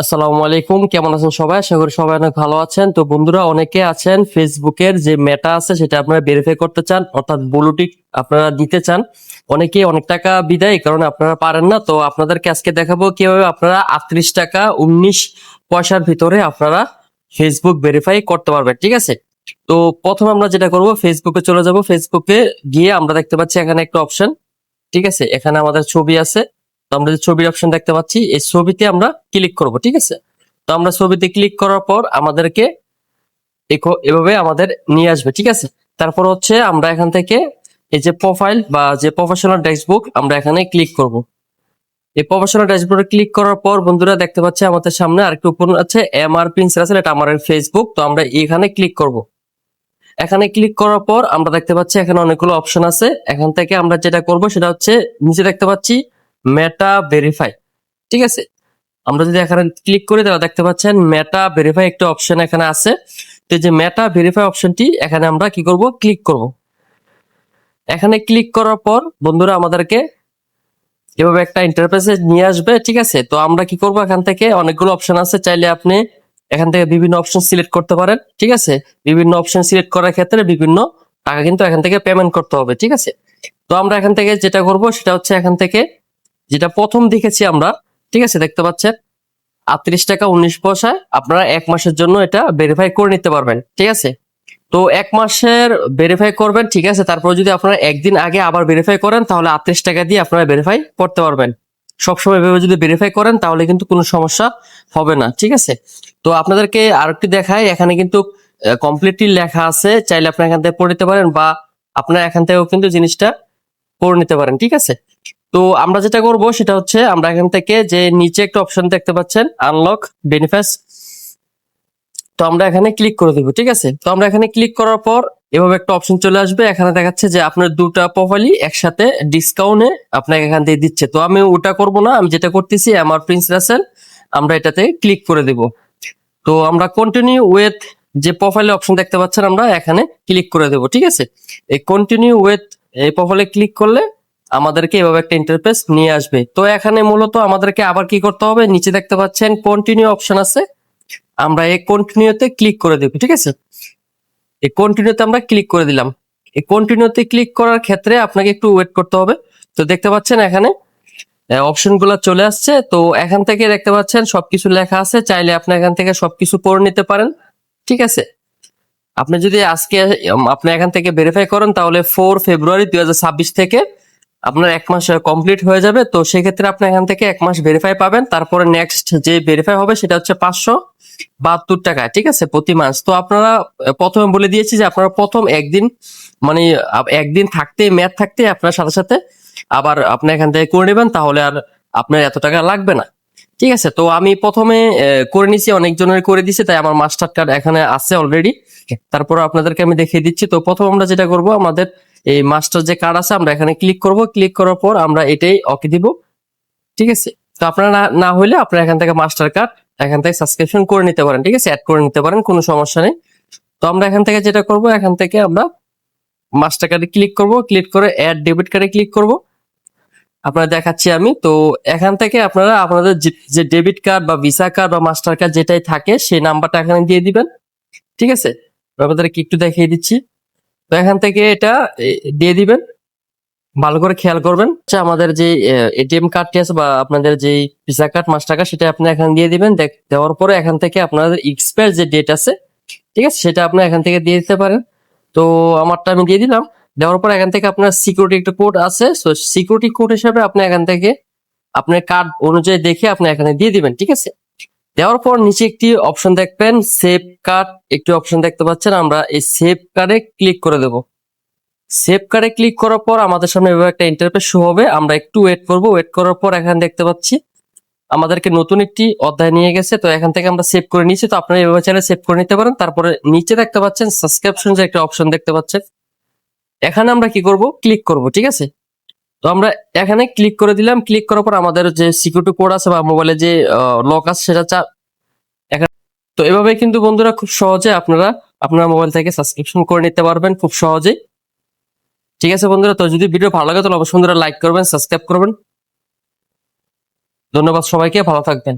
আসসালামু আলাইকুম, কেমন আছেন সবাই? আশা করি সবাই অনেক ভালো আছেন। তো বন্ধুরা, অনেকে আছেন ফেসবুকের যে মেটা আছে, সেটা আপনারা ভেরিফাই করতে চান, অর্থাৎ ব্লুটিক আপনারা দিতে চান। অনেকে অনেক টাকা বিদায় কারণ আপনারা পারেন না। তো আপনাদেরকে আজকে দেখাবো কীভাবে আপনারা আটত্রিশ টাকা উনিশ পয়সার ভিতরে আপনারা ফেসবুক ভেরিফাই করতে পারবেন, ঠিক আছে? তো প্রথম আমরা যেটা করব ফেসবুকে চলে যাব। ফেসবুকে গিয়ে আমরা দেখতে পাচ্ছি এখানে একটা অপশন ঠিক আছে? এখানে আমাদের ছবি আছে। তো আমরা যে ছবির অপশন দেখতে পাচ্ছি, এই ছবিতে আমরা ক্লিক করব, ঠিক আছে? তো আমরা ছবিতে ক্লিক করার পর আমাদেরকে এভাবে আমাদের নিয়ে আসবে, ঠিক আছে? তারপর হচ্ছে আমরা এখান থেকে এই যে প্রোফাইল বা যে প্রফেশনাল ড্যাশবুক আমরা এখানে ক্লিক করব। এই প্রফেশনাল ড্যাশবোর্ডে ক্লিক করার পর বন্ধুরা দেখতে পাচ্ছি আমাদের সামনে আরেকটু উপর আছে এম আর প্রিন্সের আছে, এটা আমার ফেসবুক তো আমরা এখানে ক্লিক করব। এখানে ক্লিক করার পর আমরা দেখতে পাচ্ছি এখানে অনেকগুলো অপশন আছে। এখান থেকে আমরা যেটা করব সেটা হচ্ছে নিচে দেখতে পাচ্ছি মেটা ভেরিফাই ঠিক আছে? আমরা যদি এখানে ক্লিক করি তাহলে দেখতে পাচ্ছেন মেটা ভেরিফাই একটা অপশন এখানে আছে। তো যে মেটা ভেরিফাই অপশনটি এখানে আমরা কি করব? ক্লিক করব। এখানে ক্লিক করার পর বন্ধুরা আমাদেরকে এভাবে একটা ইন্টারফেসে নিয়ে আসবে, ঠিক আছে? তো আমরা কি করব এখান থেকে? অনেকগুলো অপশন আছে, চাইলে আপনি এখান থেকে বিভিন্ন অপশন সিলেক্ট করতে পারেন, ঠিক আছে? বিভিন্ন অপশন সিলেক্ট করার ক্ষেত্রে বিভিন্ন টাকা কিন্তু এখান থেকে পেমেন্ট করতে হবে, ঠিক আছে? তো আমরা এখান থেকে যেটা করব, সেটা হচ্ছে এখান থেকে যেটা প্রথম দেখেছি আমরা, ঠিক আছে, দেখতে পাচ্ছেন? আটত্রিশ টাকা উনিশ পয়সায় আপনারা এক মাসের জন্য এটা ভেরিফাই করে নিতে পারবেন, ঠিক আছে? তো এক মাসের ভেরিফাই করবেন, ঠিক আছে? তারপর যদি আপনারা একদিন আগে আবার ভেরিফাই করেন, তাহলে আটত্রিশ টাকা দিয়ে আপনারা ভেরিফাই করতে পারবেন। সবসময় এভাবে যদি ভেরিফাই করেন, তাহলে কিন্তু কোনো সমস্যা হবে না, ঠিক আছে? তো আপনাদেরকে আরেকটি দেখায় এখানে কিন্তু কমপ্লিটলি লেখা আছে, চাইলে আপনারা এখান থেকে পড়ে নিতে পারেন বা আপনারা এখান থেকেও কিন্তু জিনিসটা করে নিতে পারেন, ঠিক আছে? তো আমরা যেটা করব সেটা হচ্ছে আমরা এখান থেকে যে নিচে একটা অপশন দেখতে পাচ্ছেন আনলক বেনিফিটস তো আমরা এখানে ক্লিক করে দেবো, ঠিক আছে? তো আমরা এখানে ক্লিক করার পর এভাবে একটা অপশন চলে আসবে, এখানে দেখাচ্ছে যে আপনার দুটা প্রোফাইলই একসাথে ডিসকাউন্টে আপনাকে এখান থেকে দিচ্ছে। তো আমি ওটা করব না, আমি যেটা করতেছি, আমার প্রিন্স রাসেল আমরা এটাতে ক্লিক করে দেব। তো আমরা কন্টিনিউ উইথ যে প্রোফাইলে অপশন দেখতে পাচ্ছেন আমরা, এখানে ক্লিক করে দেব, ঠিক আছে? এই কন্টিনিউ উইথ এই প্রোফাইলে ক্লিক করলে আমাদেরকে এভাবে একটা ইন্টারফেস নিয়ে আসবে। তো এখানে মূলত আমাদেরকে আবার কি করতে হবে? নিচে দেখতে পাচ্ছেন কন্টিনিউ অপশন আছে। আমরা এই কন্টিনিউতে ক্লিক করে দেব, ঠিক আছে? এই কন্টিনিউতে আমরা ক্লিক করে দিলাম। এই কন্টিনিউতে ক্লিক করার ক্ষেত্রে আপনাকে একটু ওয়েট করতে হবে। তো দেখতে পাচ্ছেন এখানে অপশনগুলো চলে আসছে। তো এখান থেকে দেখতে পাচ্ছেন সবকিছু লেখা আছে। চাইলে আপনি এখান থেকে সবকিছু পড়ে নিতে পারেন, ঠিক আছে? আপনি যদি আজকে আপনি এখান থেকে ভেরিফাই করেন, তাহলে ফোর ফেব্রুয়ারি দুই হাজার ছাব্বিশ থেকে আপনার এক মাস কমপ্লিট হয়ে যাবে তো সেক্ষেত্রে আপনি এখান থেকে এক মাস ভেরিফাই পাবেন। তারপরে নেক্সট যে ভেরিফাই হবে সেটা হচ্ছে পাঁচশো বাহাত্তর টাকা ঠিক আছে প্রতি মাস। তো আপনারা প্রথমে বলে দিয়েছি যে আপনারা প্রথম একদিন মানে একদিন থাকতে ম্যাথ থাকতে আপনার সাথে সাথে আবার আপনি এখান থেকে করে নেবেন তাহলে আর আপনার এত টাকা লাগবে না। ঠিক আছে তো আমি প্রথমে করে নিছি অনেকজনের করে দিছে তাই আমার মাস্টার কার্ড এখানে আছে অলরেডি তারপর আপনাদেরকে আমি দেখিয়ে দিচ্ছি। তো প্রথম আমরা যেটা করব আমাদের এই মাস্টার যে কার্ড আছে, আমরা এখানে ক্লিক করব। ক্লিক করার পর আমরা এটাই ওকে দিব। ঠিক আছে? তো আপনারা না হলে আপনারা এখান থেকে মাস্টার কার্ড এখান থেকে সাবস্ক্রিপশন করে নিতে পারেন। ঠিক আছে? অ্যাড করে নিতে পারেন, কোনো সমস্যা নেই। তো আমরা এখান থেকে যেটা করব, এখান থেকে আমরা মাস্টার কার্ডে ক্লিক করব। ক্লিক করে অ্যাড ডেবিট কার্ডে ক্লিক করব। আপনারা দেখাচ্ছি আমি। তো এখান থেকে আপনারা আপনাদের যে ডেবিট কার্ড বা ভিসা কার্ড বা মাস্টার কার্ড যেটাই থাকে, সেই নাম্বারটা এখানে দিয়ে দিবেন। ঠিক আছে? আপনাদেরকে একটু দেখিয়ে দিচ্ছি। তো এখান থেকে এটা দিয়ে দিবেন। ভালো করে খেয়াল করবেন। আচ্ছা আমাদের যে এটিএম কার্ডটি আছে বা আপনাদের যে ভিসা কার্ড মাস্টার কার্ড সেটা আপনি এখানে দিয়ে দিবেন। দেওয়ার পরে এখান থেকে আপনাদের এক্সপায়ার যে ডেট আছে, ঠিক আছে, সেটা আপনি এখান থেকে দিয়ে দিতে পারেন। তো আমারটা আমি দিয়ে দিলাম। দেওয়ার পর এখান থেকে আপনার সিকিউরিটি একটা কোড আছে। সো সিকিউরিটি কোড হিসাবে আপনি এখান থেকে আপনার কার্ড অনুযায়ী দেখে আপনি এখানে দিয়ে দিবেন, ঠিক আছে? দেওয়ার পর নিচে একটি অপশন দেখবেন সেভ কার্ড একটি অপশন দেখতে পাচ্ছেন। আমরা এই সেভ কার্ডে ক্লিক করে দেব। সেভ কার্ডে ক্লিক করার পর আমাদের সামনে এভাবে একটা ইন্টারফেস শো হবে। আমরা একটু ওয়েট করব। ওয়েট করার পর এখানে দেখতে পাচ্ছি, আমাদেরকে নতুন একটি অধ্যায় নিয়ে গেছে। তো এখান থেকে আমরা সেভ করে নিয়েছি। তো আপনারা এভাবে চ্যানেল সেভ করে নিতে পারেন। তারপরে নিচে দেখতে পাচ্ছেন সাবস্ক্রিপশন যে একটা অপশন দেখতে পাচ্ছেন। এখানে আমরা কি করব? ক্লিক করব, ঠিক আছে? তো আমরা এখানে ক্লিক করে দিলাম। ক্লিক করার পর আমাদের যে সিকিউরিটি কোড আছে বা মোবাইলে যে লক আছে সেটা চা এখানে তো এভাবে কিন্তু বন্ধুরা খুব সহজে আপনারা, আপনার মোবাইল থেকে সাবস্ক্রিপশন করে নিতে পারবেন খুব সহজেই। ঠিক আছে বন্ধুরা, তো যদি ভিডিও ভালো লাগে তাহলে অবশ্যই বন্ধুরা লাইক করবেন সাবস্ক্রাইব করবেন। ধন্যবাদ সবাইকে, ভালো থাকবেন।